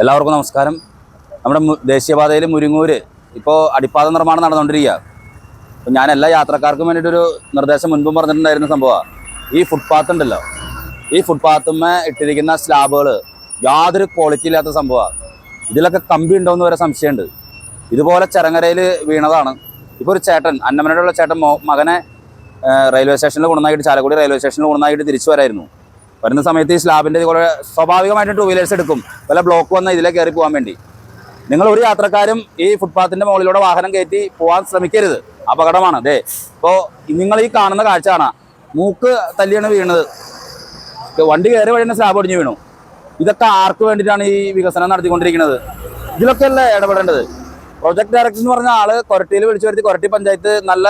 എല്ലാവർക്കും നമസ്കാരം. നമ്മുടെ ദേശീയപാതയിൽ മുരിങ്ങൂര് ഇപ്പോൾ അടിപ്പാത നിർമ്മാണം നടന്നുകൊണ്ടിരിക്കുക അപ്പോൾ ഞാൻ എല്ലാ യാത്രക്കാർക്കും വേണ്ടിയിട്ടൊരു നിർദ്ദേശം മുൻപും പറഞ്ഞിട്ടുണ്ടായിരുന്ന സംഭവമാണ് ഈ ഫുട്പാത്ത് ഉണ്ടല്ലോ. ഈ ഫുട്പാത്തുമ്മേ ഇട്ടിരിക്കുന്ന സ്ലാബുകൾ യാതൊരു ക്വാളിറ്റി ഇല്ലാത്ത സംഭവമാണ് ഇതിലൊക്കെ കമ്പി ഉണ്ടോയെന്ന് വരെ സംശയമുണ്ട്. ഇതുപോലെ ചെറങ്ങരയിൽ വീണതാണ്. ഇപ്പോൾ ഒരു ചേട്ടൻ അന്നമനയുടെ ചേട്ടൻ മകനെ റെയിൽവേ സ്റ്റേഷനിൽ കൊണ്ടുവന്നായിട്ട് ചാലക്കുടി റെയിൽവേ സ്റ്റേഷനിൽ കൊണ്ടുവന്നായിട്ട് തിരിച്ചു വരായിരുന്നു. വരുന്ന സമയത്ത് ഈ സ്ലാബിന്റെ ഇതുപോലെ സ്വാഭാവികമായിട്ടും ടൂ വീലേഴ്സ് എടുക്കും. വല്ല ബ്ലോക്ക് വന്ന ഇതിലേക്ക് കയറി പോകാൻ വേണ്ടി. നിങ്ങൾ ഒരു യാത്രക്കാരും ഈ ഫുട്പാത്തിന്റെ മുകളിലൂടെ വാഹനം കയറ്റി പോകാൻ ശ്രമിക്കരുത്. അപകടമാണ്. അതെ ഇപ്പോൾ നിങ്ങൾ ഈ കാണുന്ന കാഴ്ച കാണാം. മൂക്ക് തല്ലിയാണ് വീണത്. വണ്ടി കയറി വഴി സ്ലാബ് ഒടിഞ്ഞു വീണു. ഇതൊക്കെ ആർക്ക് വേണ്ടിയിട്ടാണ് ഈ വികസനം നടത്തിക്കൊണ്ടിരിക്കുന്നത്? ഇതിലൊക്കെ അല്ലേ ഇടപെടേണ്ടത്? പ്രൊജക്ട് ഡയറക്ടർ എന്ന് പറഞ്ഞ ആൾ കൊരട്ടിയിൽ വിളിച്ചു വരുത്തി കൊരട്ടി പഞ്ചായത്ത് നല്ല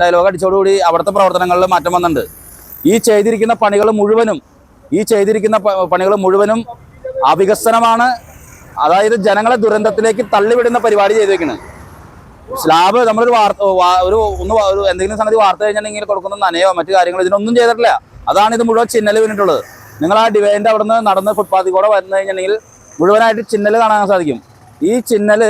ഡയലോഗ് അടിച്ചോടുകൂടി അവിടുത്തെ പ്രവർത്തനങ്ങളിൽ മാറ്റം വന്നിട്ടുണ്ട്. ഈ ചെയ്തിരിക്കുന്ന പണികൾ മുഴുവനും ഈ ചെയ്തിരിക്കുന്ന പണികൾ മുഴുവനും അവികസനമാണ്. അതായത് ജനങ്ങളെ ദുരന്തത്തിലേക്ക് തള്ളിവിടുന്ന പരിപാടി ചെയ്തേക്കുന്നത് സ്ലാബ് നമ്മളൊരു വാർത്ത ഒരു ഒന്ന് ഒരു എന്തെങ്കിലും സംഗതി വാർത്ത കഴിഞ്ഞിട്ടുണ്ടെങ്കിൽ കൊടുക്കുന്ന നനയോ മറ്റു കാര്യങ്ങളോ ഇതിനൊന്നും ചെയ്തിട്ടില്ല. അതാണ് ഇത് മുഴുവൻ ചിന്നൽ വീണിട്ടുള്ളത്. നിങ്ങൾ ആ ഡിവൈന്റെ അവിടെ നിന്ന് നടന്ന് ഫുട്പാത്തിൽ കൂടെ വന്നു കഴിഞ്ഞിട്ടുണ്ടെങ്കിൽ മുഴുവനായിട്ട് ചിന്നൽ കാണാൻ സാധിക്കും. ഈ ചിന്നൽ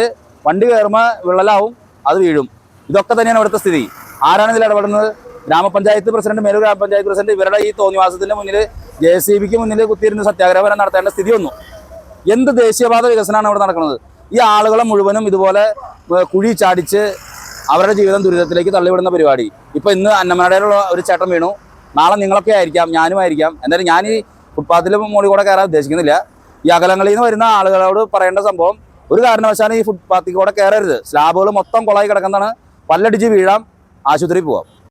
വണ്ടി കയറുമ്പോൾ വിള്ളലാവും അത് വീഴും. ഇതൊക്കെ തന്നെയാണ് ഇവിടുത്തെ സ്ഥിതി. ആരാണ് ഇതിൽ ഇടപെടുന്നത്? ഗ്രാമപഞ്ചായത്ത് പ്രസിഡന്റ് മേലൂർ ഗ്രാമപഞ്ചായത്ത് പ്രസിഡന്റ് ഇവരുടെ ഈ തോന്നിവാസത്തിന്റെ മുന്നിൽ ജെ സി ബിക്ക് മുന്നിൽ കുത്തിയിരുന്ന് സത്യാഗ്രഹം നടത്തേണ്ട സ്ഥിതി വന്നു. എന്ത് ദേശീയപാത വികസനമാണ് ഇവിടെ നടക്കുന്നത്? ഈ ആളുകളെ മുഴുവനും ഇതുപോലെ കുഴി ചാടിച്ച് അവരുടെ ജീവിതം ദുരിതത്തിലേക്ക് തള്ളിവിടുന്ന പരിപാടി. ഇപ്പൊ ഇന്ന് അന്നമനടയിലുള്ള ഒരു ചേട്ടൻ വീണു. നാളെ നിങ്ങളൊക്കെ ആയിരിക്കാം ഞാനും ആയിരിക്കാം. എന്തായാലും ഞാൻ ഈ ഫുട്പാത്തിൽ മുകളിൽ കൂടെ കയറാൻ ഉദ്ദേശിക്കുന്നില്ല. ഈ അകലങ്ങളിൽ നിന്ന് വരുന്ന ആളുകളോട് പറയേണ്ട സംഭവം ഒരു കാരണവശാലും ഈ ഫുട്പാത്തിൽ കൂടെ കയറരുത്. സ്ലാബുകൾ മൊത്തം കുളമായി കിടക്കുന്നതാണ്. പല്ലടിച്ച് വീഴാം. ആശുപത്രിയിൽ പോവാം.